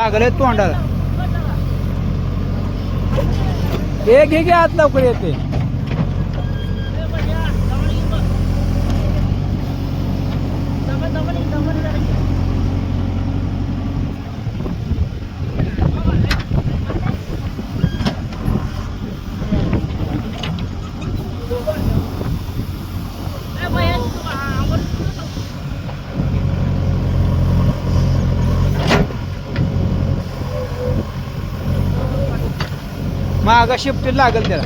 लागले तोंडाला. हे घे घे आत लवकर येते. मागा शिफ्टीत लागल त्याला.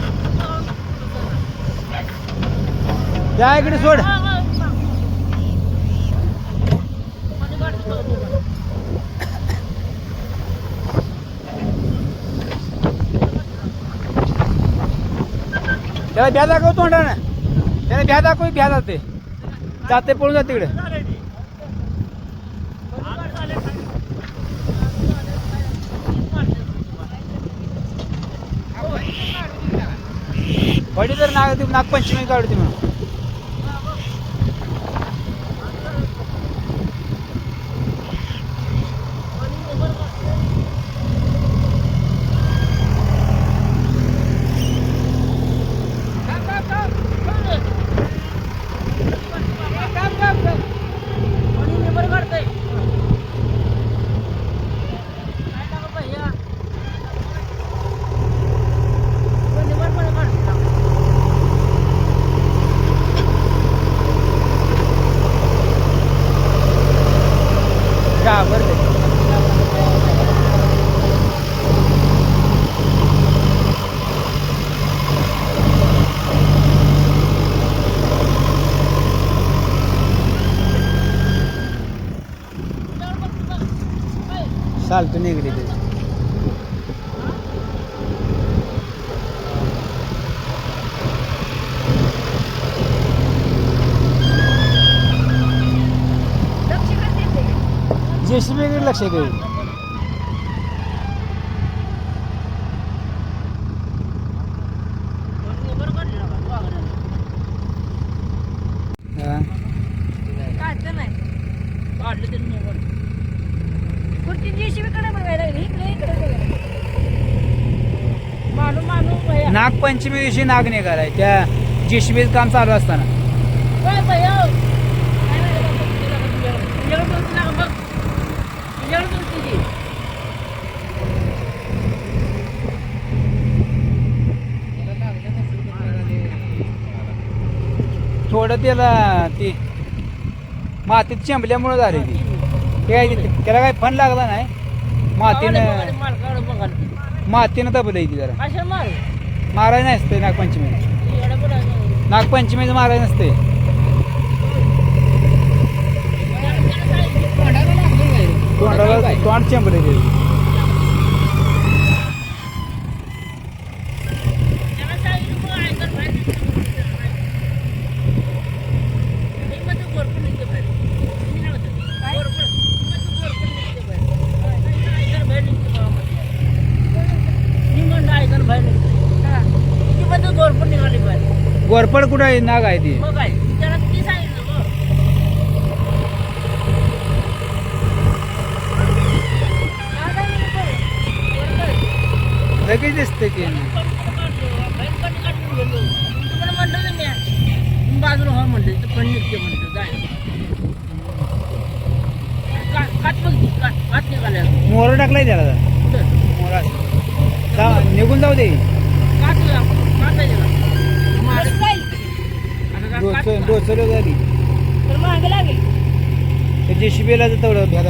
त्या इकडे सोड. त्याला भ्या दाखव तोंडानं. त्याला भ्या दाखव भ्या जाते. जाते पळून जाते तिकडे वडी तर नाग नागपंचमी काढते म्हणून. घाबरले. चालतो निघली ते जेसीबी लक्ष देऊ हा. नागपंचमी दिवशी नाग निघालाय. त्या जेसीबीचं काम चालू असताना. थोडं त्याला ती मातीत चेंबल्यामुळे झाली ती. ते काय ते- त्याला काय फन लागला नाही. मातीनं मातीनं दबलंय ती जरा. मारायला नसते नागपंचमी नागपंचमीचं मारायला नसते गोरपण निघाली पाहिजे गोरपड कुठं आहे? नाग आहे ती मग काय त्याला किती सांगितलं गं? लगेच दिसते ती बाजूला हो म्हणते पण निघते म्हणते जाय कात निघाल्या टाकलाय त्याला मोहरा जा- निघून जाऊ दे. कात कात आहे झाली तर मागे लागेल ते जेसीबीला तेवढं भ्या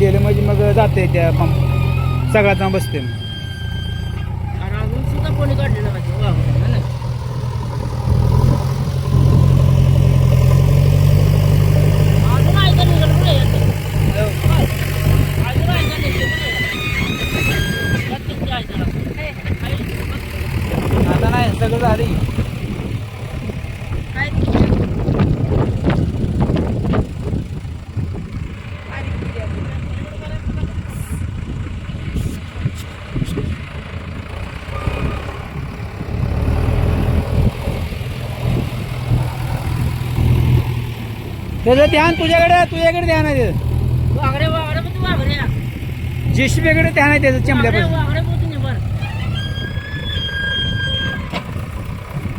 गेलं म्हणजे मग जाते त्या पंप. सगळा जाऊन बसते कोणी काढलेलं पाहिजे? त्याचं ध्यान तुझ्याकडे तुझ्याकडे ध्यान आहे त्याचं जेसीबीकडे ध्यान आहे त्याचं चमल्यापासून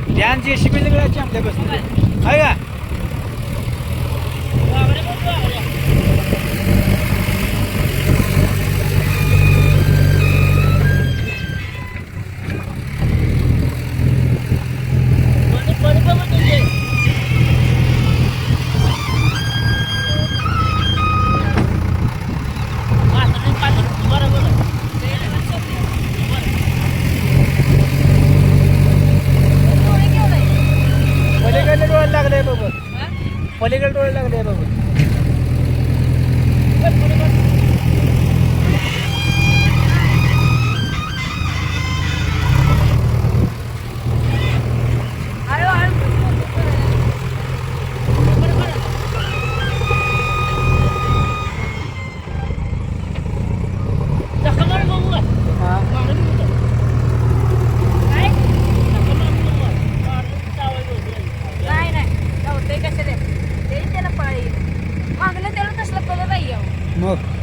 ध्यान जेसीबीकडे चमल्यापासून आहे का? मग